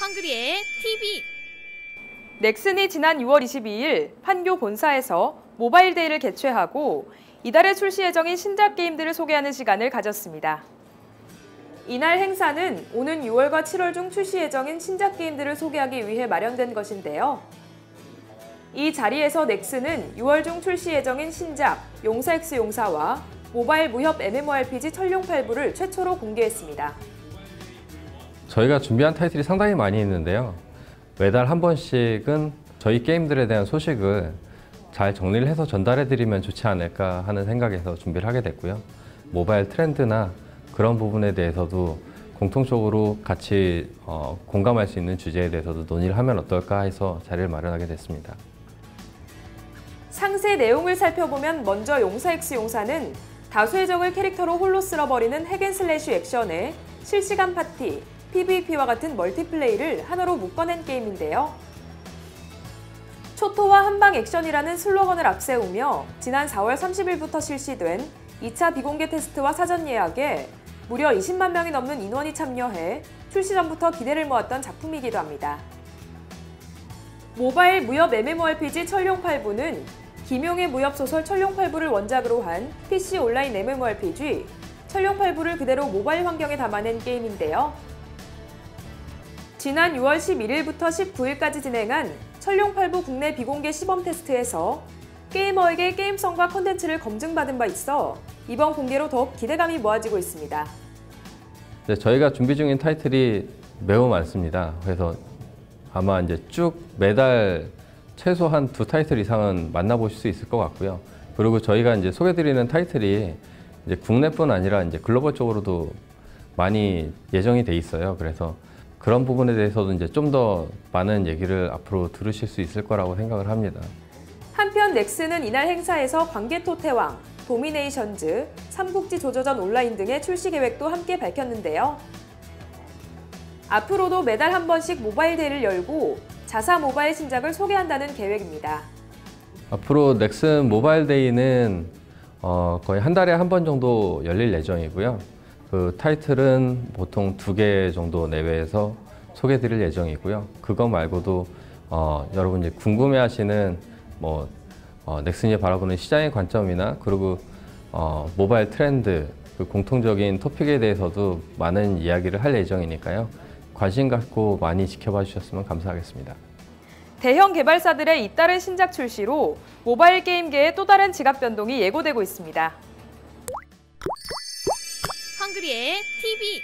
헝그리의 TV 넥슨이 지난 6월 22일 판교 본사에서 모바일 데이를 개최하고 이달에 출시 예정인 신작 게임들을 소개하는 시간을 가졌습니다. 이날 행사는 오는 6월과 7월 중 출시 예정인 신작 게임들을 소개하기 위해 마련된 것인데요. 이 자리에서 넥슨은 6월 중 출시 예정인 신작 용사 X 용사와 모바일 무협 MMORPG 철룡팔부를 최초로 공개했습니다. 저희가 준비한 타이틀이 상당히 많이 있는데요. 매달 한 번씩은 저희 게임들에 대한 소식을 잘 정리를 해서 전달해드리면 좋지 않을까 하는 생각에서 준비를 하게 됐고요. 모바일 트렌드나 그런 부분에 대해서도 공통적으로 같이 어, 공감할 수 있는 주제에 대해서도 논의를 하면 어떨까 해서 자리를 마련하게 됐습니다. 상세 내용을 살펴보면 먼저 용사 X 용사는 다수의 적을 캐릭터로 홀로 쓸어버리는 핵앤슬래시 액션에 실시간 파티, PVP와 같은 멀티플레이를 하나로 묶어낸 게임인데요. 초토화 한방 액션이라는 슬로건을 앞세우며 지난 4월 30일부터 실시된 2차 비공개 테스트와 사전 예약에 무려 20만 명이 넘는 인원이 참여해 출시 전부터 기대를 모았던 작품이기도 합니다. 모바일 무협 MMORPG 철룡팔부는 김용의 무협소설 철룡팔부를 원작으로 한 PC 온라인 MMORPG 철룡팔부를 그대로 모바일 환경에 담아낸 게임인데요. 지난 6월 11일부터 19일까지 진행한 철룡팔부 국내 비공개 시범 테스트에서 게이머에게 게임성과 컨텐츠를 검증받은 바 있어 이번 공개로 더욱 기대감이 모아지고 있습니다. 네, 저희가 준비 중인 타이틀이 매우 많습니다. 그래서 아마 이제 쭉 매달 최소한 두 타이틀 이상은 만나보실 수 있을 것 같고요. 그리고 저희가 이제 소개드리는 타이틀이 이제 국내뿐 아니라 이제 글로벌 쪽으로도 많이 예정이 돼 있어요. 그래서 그런 부분에 대해서도 이제 좀 더 많은 얘기를 앞으로 들으실 수 있을 거라고 생각을 합니다. 한편 넥슨은 이날 행사에서 관계토태왕, 도미네이션즈, 삼국지 조조전 온라인 등의 출시 계획도 함께 밝혔는데요. 앞으로도 매달 한 번씩 모바일 대회를 열고 자사 모바일 신작을 소개한다는 계획입니다. 앞으로 넥슨 모바일 데이는 어, 거의 한 달에 한 번 정도 열릴 예정이고요. 그 타이틀은 보통 두 개 정도 내외에서 소개드릴 예정이고요. 그거 말고도 어, 여러분이 궁금해하시는 뭐 어, 넥슨이 바라보는 시장의 관점이나 그리고 어, 모바일 트렌드 그 공통적인 토픽에 대해서도 많은 이야기를 할 예정이니까요. 관심 갖고 많이 지켜봐 주셨으면 감사하겠습니다. 대형 개발사들의 잇따른 신작 출시로 모바일 게임계의 또 다른 지갑 변동이 예고되고 있습니다. 헝그리의 TV